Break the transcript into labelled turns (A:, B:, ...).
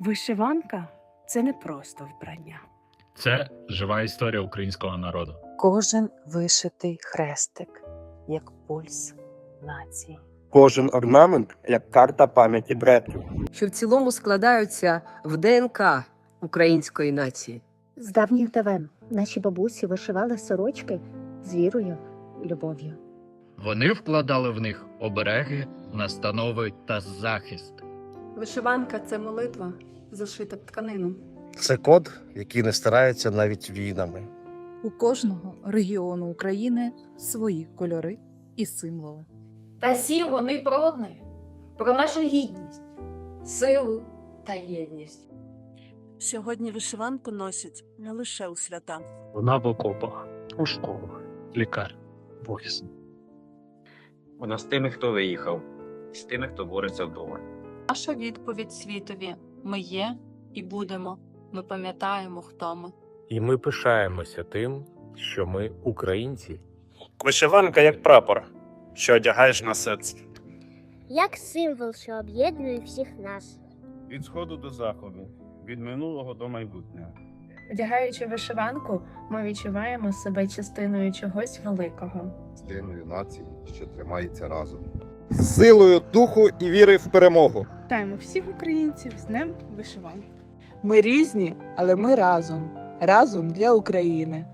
A: Вишиванка це не просто вбрання.
B: Це жива історія українського народу.
C: Кожен вишитий хрестик, як пульс нації.
D: Кожен орнамент як карта пам'яті предків.
E: що в цілому складаються в ДНК української нації.
F: З давніх давен наші бабусі вишивали сорочки з вірою і любов'ю.
B: Вони вкладали в них обереги, настанови та захист.
G: Вишиванка це молитва, зашита в тканину.
H: Це код, який не стирається навіть війнами.
I: У кожного регіону України свої кольори і символи.
J: Та всі вони про одне, про нашу гідність, силу та єдність.
A: Сьогодні вишиванку носять не лише у свята.
B: Вона в окопах, у школах, лікар, в офісі.
K: Вона з тими, хто виїхав, з тими, хто бореться вдома.
G: Наша відповідь світові: ми є і будемо. Ми пам'ятаємо, хто ми.
L: І ми пишаємося тим, що ми українці.
D: Вишиванка як прапор, що одягаєш на серце.
F: Як символ, що об'єднує всіх нас.
M: Від сходу до заходу, від минулого до майбутнього.
N: Вдягаючи вишиванку, ми відчуваємо себе частиною чогось великого.
M: Частиною нації, що тримається разом.
D: Силою духу і віри в перемогу.
A: Вітаємо всіх українців з Днем вишиванки.
C: Ми різні, але ми разом. Разом для України.